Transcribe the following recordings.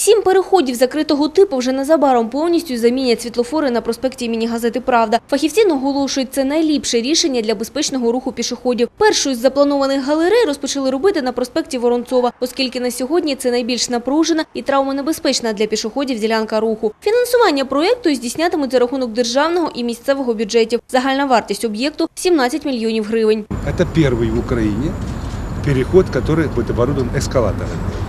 Сім переходів закритого типу вже незабаром повністю замінять світлофори на проспекті імені газети Правда. Фахівці наголошують, це найліпше рішення для безпечного руху пішоходів. Першу із запланованих галерей розпочали робити на проспекті Воронцова, оскільки на сьогодні це найбільш напружена і травмонебезпечна для пішоходів ділянка руху. Фінансування проєкту здійснятимуть за рахунок державного і місцевого бюджетів. Загальна вартість об'єкту – 17 мільйонів гривень. Это первый в Украине переход, который будет оборудован эскалаторами.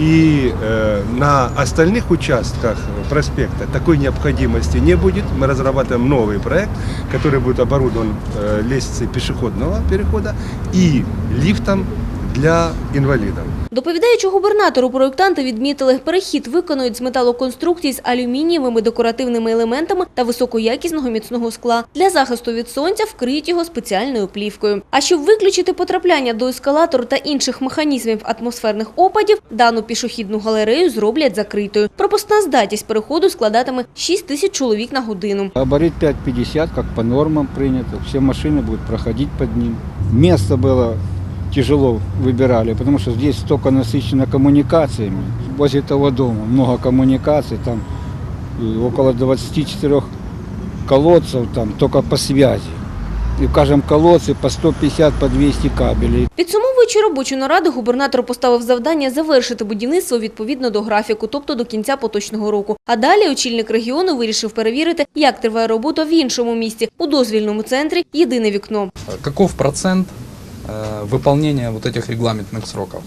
И э, на остальных участках проспекта такой необходимости не будет. Мы разрабатываем новый проект, который будет оборудован э, лестницей пешеходного перехода и лифтом для инвалидов. Доповідаючи губернатору, проєктанти відмітили, перехід виконують з металоконструкцій з алюмінієвими декоративними елементами та високоякісного міцного скла. Для захисту від сонця вкриють його спеціальною плівкою. А щоб виключити потрапляння до ескалатору та інших механізмів атмосферних опадів, дану пішохідну галерею зроблять закритою. Пропускна здатність переходу складатиме 6 тисяч чоловік на годину. Габарит 5,50, как по нормам принято. Все машины будут проходить под ним. Место было тяжело выбирали, потому что здесь столько насыщено коммуникациями. Возле того дома много коммуникаций, там около 24 колодцев там только по связи. И в каждом колодце по 150, по 200 кабелей. Підсумовуючи робочу нараду, губернатор поставив завдання завершити будівництво відповідно до графіку, тобто до кінця поточного року. А далі очільник регіону вирішив перевірити, як триває робота в іншому місті у дозвільному центрі Єдине вікно. Каков процент э, выполнения вот этих регламентных сроков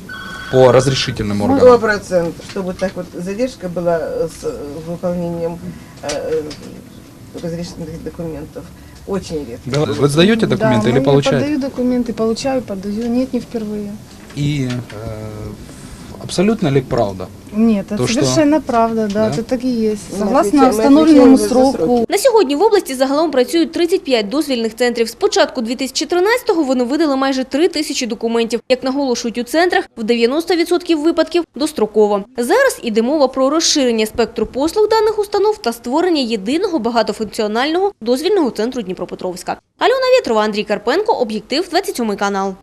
по разрешительным Сто органам? процентов, чтобы так вот задержка была э, с э, выполнением э, разрешительных документов. Очень редко. Вы сдаете документы да, или ну, получаете? Я подаю документы, получаю, подаю. Нет, не впервые. И э, абсолютно ли правда? Нет, это То, что- совершенно правда, да, Да? это так и есть. Мы Согласно отвечаем- мы установленному отвечаем за сроку. сроки. На сьогодні в області загалом працюють 35 дозвільних центрів. З початку 2014-го вони видали майже 3 тисячі документів. Як наголошують у центрах, в 90% випадків достроково. Зараз іде мова про розширення спектру послуг даних установ та створення єдиного багатофункціонального дозвільного центру Дніпропетровська. Альона Вєтрова, Андрій Карпенко, Об'єктив, 27 канал.